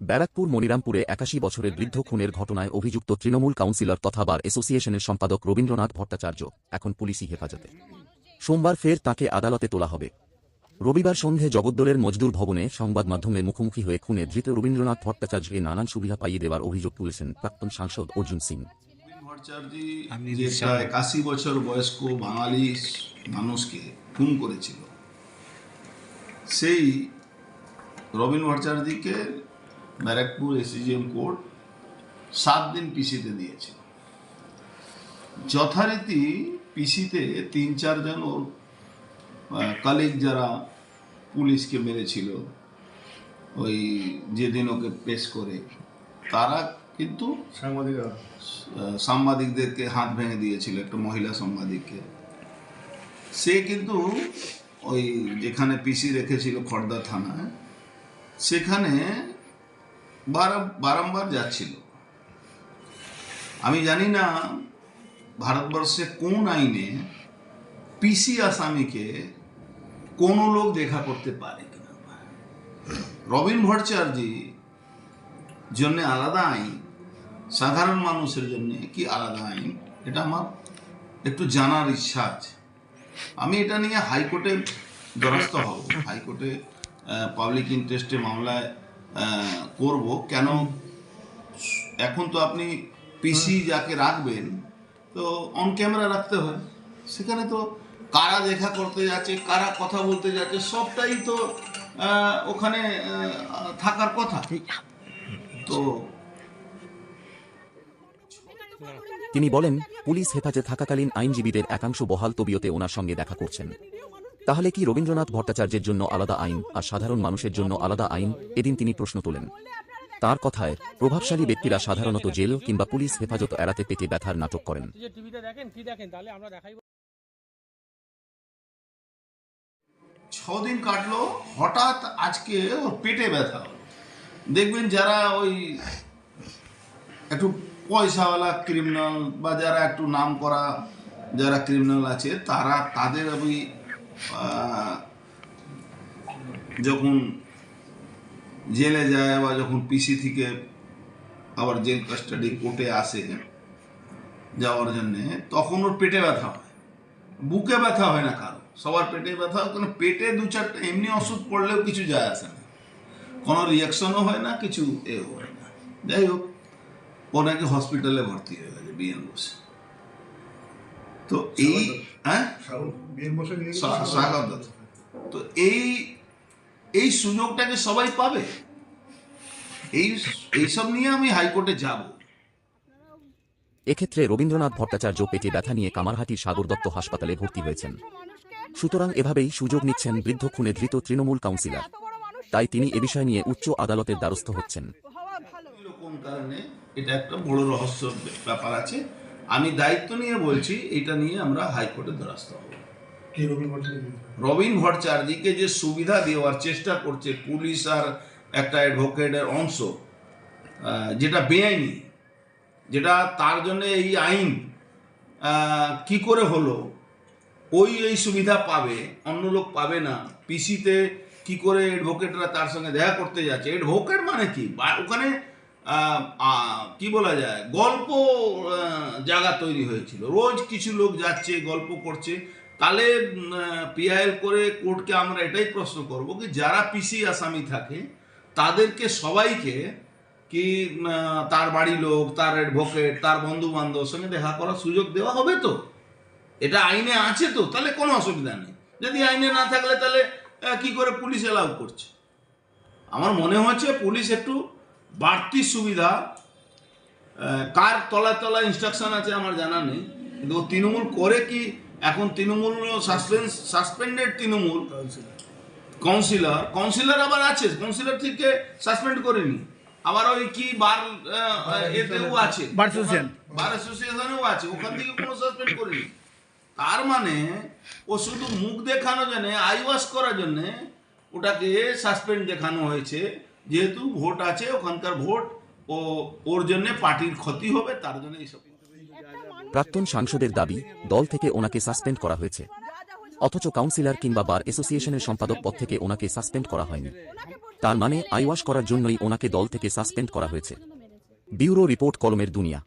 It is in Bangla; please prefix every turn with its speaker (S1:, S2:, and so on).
S1: ব্যারাকপুর মনিরামপুরে একাশি বছরের বৃদ্ধ খুনের ঘটনায় অভিযুক্ত তৃণমূল কাউন্সিলর তথা বার অ্যাসোসিয়েশনের সম্পাদক রবীন্দ্রনাথ ভট্টাচার্য এখন পুলিশি হেফাজতে। সোমবার ফের তাকে আদালতে তোলা হবে। রবিবার সন্ধে জগদ্দলের মজদুর ভবনে সংবাদ মাধ্যমের মুখোমুখি হয়ে খুনে ধৃত রবীন্দ্রনাথ ভট্টাচার্যকে নানান সুবিধা পাইয়ে দেওয়ার অভিযোগ তুলেছেন প্রাক্তন সাংসদ অর্জুন সিং।
S2: ভট্টাচার্যি একাশি বছর বয়স্ক বাঙালি মানুষকে খুন করেছিল সেই রবীন ভট্টাচার্যিকে ব্যারাকপুর এসিজিএম কোর্ট সাত দিন পিসিতে দিয়েছে। যথারীতি পিসিতে তিন চারজন ওর কালিগ যারা পুলিশকে মেরেছিল ওই যেদিন ওকে পেশ করে তারা কিন্তু
S3: সাংবাদিকরা
S2: সাংবাদিকদেরকে হাত ভেঙে দিয়েছিল একটা মহিলা সাংবাদিককে। সে কিন্তু ওই যেখানে পিসি রেখেছিল খড়দা থানায় সেখানে বারা- বারংবার যাচ্ছিল। আমি জানি না ভারতবর্ষে কোন আইনে পিসি আসামিকে কোনো লোক দেখা করতে পারে কিনা। রবিন ভট্টাচার্যি জন্য আলাদা আইন, সাধারণ মানুষের জন্য কি আলাদা আইন? এটা আমার একটু জানার ইচ্ছা আছে। আমি এটা নিয়ে হাইকোর্টে দ্বারস্থ হব। হাইকোর্টে পাবলিক ইন্টারেস্টে মামলায় করব। কেন? এখন তো আপনি পিসি যাকে রাখবেন তো অন ক্যামেরা রাখতে হয়। সেখানে তো কারা দেখা করতে যাচ্ছে কারা কথা বলতে যাচ্ছে সবটাই তো আহ, ওখানে থাকার কথা। তো
S1: তিনি বলেন পুলিশ হেফাজতে থাকাকালীন আইনজীবীদের একাংশ বহাল তবিয়তে ওনার সঙ্গে দেখা করছেন। তাহলে কি রবীন্দ্রনাথ ভট্টাচার্যের জন্য আলাদা আইন আর সাধারণ মানুষের জন্য আলাদা আইন? এদিন তিনি প্রশ্ন তোলেন। তার কথায়, প্রভাবশালী ব্যক্তিরা সাধারণত জেল কিংবা পুলিশ হেফাজত এড়াতে পেটে ব্যথার নাটক করেন।
S2: ছদিন কাটলো, হঠাৎ আজকে ওর পেটে ব্যথা। দেখবেন যারা ওই একটু পয়সাওয়ালা ক্রিমিনাল বা যারা একটু নাম করা যারা ক্রিমিনাল আছে, তারা তাদের ওই যখন জেলে যায় বা যখন পিসি থেকে আবার জেল কাস্টাডি কোর্টে আসে যাওয়ার জন্যে, তখন ওর পেটে ব্যথা হয়। বুকে ব্যথা হয় না কারও। সবার পেটে ব্যথা হয়, কারণ পেটে দু চারটা এমনি ওষুধ পড়লেও কিছু যায় আসে না। কোনো রিয়াকশনও হয় না, কিছু এও হয় না। যাই হোক ও নাকি হসপিটালে ভর্তি হয়ে গেছে বিএন বসে। তো এই হ্যাঁ? স্বাগত। তো এই এই সুযোগটাকে সবাই পাবে? এই এইসব নিয়ে আমি হাইকোর্টে যাব।
S1: এক্ষেত্রে রবীন্দ্রনাথ ভট্টাচার্য পেটে ব্যথা নিয়ে কামারহাটির সাগর দত্ত হাসপাতালে ভর্তি হয়েছেন। সুতরাং এভাবেই সুযোগ নিচ্ছেন বৃদ্ধ খুনে ধৃত তৃণমূল কাউন্সিলর। তাই তিনি এ বিষয় নিয়ে উচ্চ আদালতের দ্বারস্থ হচ্ছেন।
S2: এটা একটা বড় রহস্য ব্যাপার আছে। আমি দায়িত্ব নিয়ে বলছি এটা নিয়ে আমরা হাইকোর্টে দ্বারস্থ হব। রবিন ভট্টাচার্যকে যে সুবিধা দেওয়ার চেষ্টা করছে পুলিশ আর একটা অ্যাডভোকেটের অংশ যেটা বেআইনি যেটা তার জন্য এই আইন কি করে হলো ওই এই সুবিধা পাবে অন্য লোক পাবে না পিসিতে কি করে অ্যাডভোকেটরা তার সঙ্গে দেখা করতে যাচ্ছে? অ্যাডভোকেট মানে কি? ওখানে কি বলা যায়? গল্প জায়গা তৈরি হয়েছিল। রোজ কিছু লোক যাচ্ছে, গল্প করছে। তাহলে পিআইএল করে কোর্টকে আমরা এটাই প্রশ্ন করব কি, যারা পিসি আসামি থাকে, তাদেরকে সবাইকে কি তার বাড়ির লোক, তার অ্যাডভোকেট তার বন্ধু বান্ধব সঙ্গে দেখা করার সুযোগ দেওয়া হবে তো? এটা আইনে আছে তো? তাহলে কোনো অসুবিধা নেই। যদি আইনে না থাকলে তাহলে কি করে পুলিশ এলাউ করছে? আমার মনে হচ্ছে পুলিশ একটু বাড়তি সুবিধা কার তলায় তলায় ইনস্ট্রাকশন আছে আমার জানা নেই কিন্তু তৃণমূল করে কি এখন Trinamool suspense suspended Trinamool? Councillor councillor আবার আছে কাউন্সিলর থেকে সাসপেন্ড করেনি। আবার ওই কি বার এতেও আছে।
S4: বার association।
S2: বার অ্যাসোসিয়েশনেও আছে ওখান থেকে কোনো সাসপেন্ড করেনি। তার মানে ও শুধু মুখ দেখানোর জন্য আই ওয়াশ করার জন্য ওটাকে সাসপেন্ড দেখানো হয়েছে। যেহেতু ভোট আছে, ওখানকার ভোট, ও, ওর জন্য পার্টির ক্ষতি হবে, তার জন্য এইসব।
S1: প্রাক্তন সাংসদের দাবি, দল থেকে ওনাকে সাসপেন্ড করা হয়েছে। অথচ কাউন্সিলর কিংবা বার অ্যাসোসিয়েশনের সম্পাদক পদ থেকে ওনাকে সাসপেন্ড করা হয়নি। তার মানে আইওয়াশ করার জন্যই ওনাকে দল থেকে সাসপেন্ড করা হয়েছে। বিউরো রিপোর্ট, কলমের দুনিয়া।